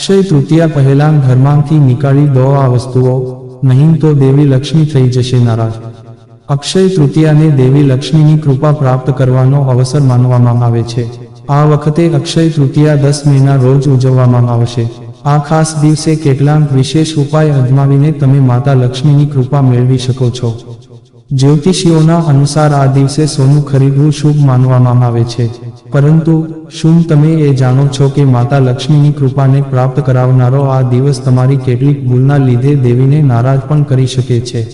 અક્ષય તૃતીયા પહેલાં ઘરમાંથી નીકાળી દો આ વસ્તુઓ, નહીં તો દેવી લક્ષ્મી થઈ જશે નારાજ. અક્ષય તૃતીયાને દેવી લક્ષ્મીની કૃપા પ્રાપ્ત કરવાનો અવસર માનવામાં આવે છે. આ વખતે અક્ષય તૃતીયા દસ મેના રોજ ઉજવવામાં આવશે. આ ખાસ દિવસે કેટલાક વિશેષ ઉપાય અજમાવીને તમે માતા લક્ષ્મીની કૃપા મેળવી શકો છો. જ્યોતિષીઓના અનુસાર આ દિવસે સોનું ખરીદવું શુભ માનવામાં આવે છે. પરંતુ, શું તમે એ જાણો છો કે માતા લક્ષ્મીની કૃપાને પ્રાપ્ત કરાવનારો આ દિવસ તમારી કેટલીક ભૂલના લીધે દેવીને નારાજ પણ કરી શકે છે?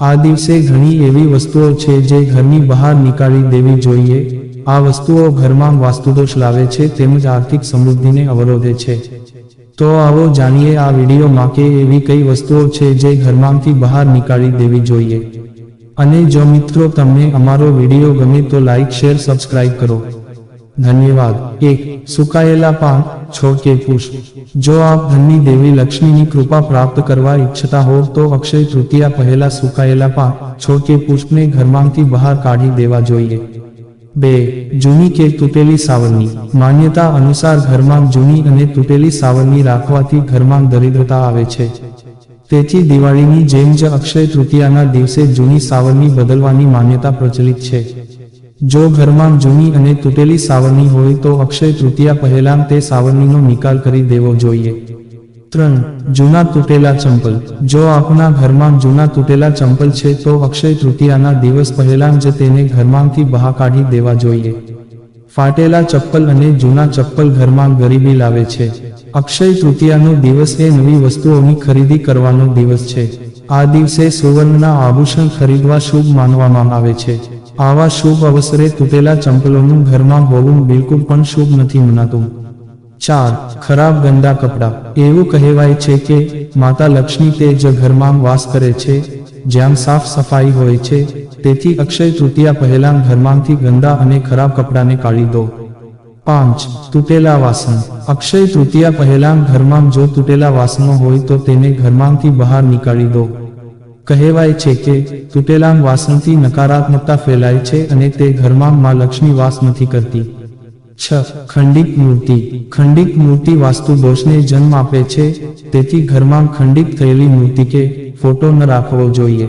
આ દિવસે ઘણી એવી વસ્તુઓ છે જે ઘરની બહાર નીકાળી દેવી જોઈએ. આ વસ્તુઓ ઘરમાં વાસ્તુદોષ લાવે છે તેમજ આર્થિક સમૃદ્ધિને અવરોધે છે. તો આવો જાણીએ આ વિડીયોમાં કે એવી કઈ વસ્તુઓ છે જે ઘરમાંથી બહાર નીકાળી દેવી જોઈએ. અને જો મિત્રો તમને અમારો વીડિયો ગમે તો લાઇક શેર સબસ્ક્રાઇબ કરો. ધન્યવાદ. એક, સુકાયેલા પાન, છોડ કે પુષ્પ. જો આપ ધનની દેવી લક્ષ્મીની કૃપા પ્રાપ્ત કરવા ઈચ્છતા હો તો અક્ષય તૃતીયા પહેલા સુકાયેલા પાન, છોડ કે પુષ્પને ઘરમાંથી બહાર કાઢી દેવા જોઈએ. બે, જૂની કે તૂટેલી સાવરણી. માન્યતા અનુસાર ઘરમાં જૂની અને તૂટેલી સાવરણી રાખવાથી ઘરમાં દરિદ્રતા આવે છે. તેથી દિવાળીની જેમ જ અક્ષય તૃતીયાના દિવસે જૂની સાવરણી બદલવાની માન્યતા પ્રચલિત છે. જો ઘરમાં જૂની અને તૂટેલી સાવરણી હોય તો અક્ષય તૃતીયા પહેલા તે સાવરણીનો નિકાલ કરી દેવો જોઈએ. ત્રણ, જૂના તૂટેલા ચંપલ. જો આપના ઘરમાં જૂના તૂટેલા ચંપલ છે તો અક્ષય તૃતીયાના દિવસ પહેલાં જ તેને ઘરમાંથી બહાર કાઢી દેવા જોઈએ. ફાટેલા ચપ્પલ અને જૂના ચપ્પલ ઘરમાં ગરીબી લાવે છે. અક્ષય તૃતીયાનો દિવસ એ નવી વસ્તુઓની ખરીદી કરવાનો દિવસ છે. આ દિવસે સુવર્ણના આભૂષણ ખરીદવા શુભ માનવામાં આવે છે. આવા શુભ અવસરે તૂટેલા ચંપલોનું ઘરમાં હોવું બિલકુલ પણ શુભ નથી મનાતું. ચાર, ખરાબ ગંદા કપડાં. એવું કહેવાય છે કે માતા લક્ષ્મી તે જ ઘરમાં વાસ કરે છે, જ્યાં સાફ સફાઈ હોય છે. તેથી અક્ષય તૃતીયા પહેલા ઘરમાંથી ગંદા અને ખરાબ કપડાને કાઢી દો. પાંચ, તૂટેલા વાસણ. અક્ષય તૃતીયા પહેલા ઘરમાં જો તૂટેલા વાસણો હોય તો તેને ઘરમાંથી બહાર નીકાળી દો. કહેવાય છે કે તૂટેલા વાસણથી નકારાત્મકતા ફેલાય છે અને તે ઘરમાં માં લક્ષ્મી વાસ નથી કરતી. છ, ખંડિત મૂર્તિ. ખંડિત મૂર્તિ વાસ્તુ દોષને જન્મ આપે છે, તેથી ઘરમાં ખંડિત થયેલી મૂર્તિ કે ફોટો ન રાખવો જોઈએ.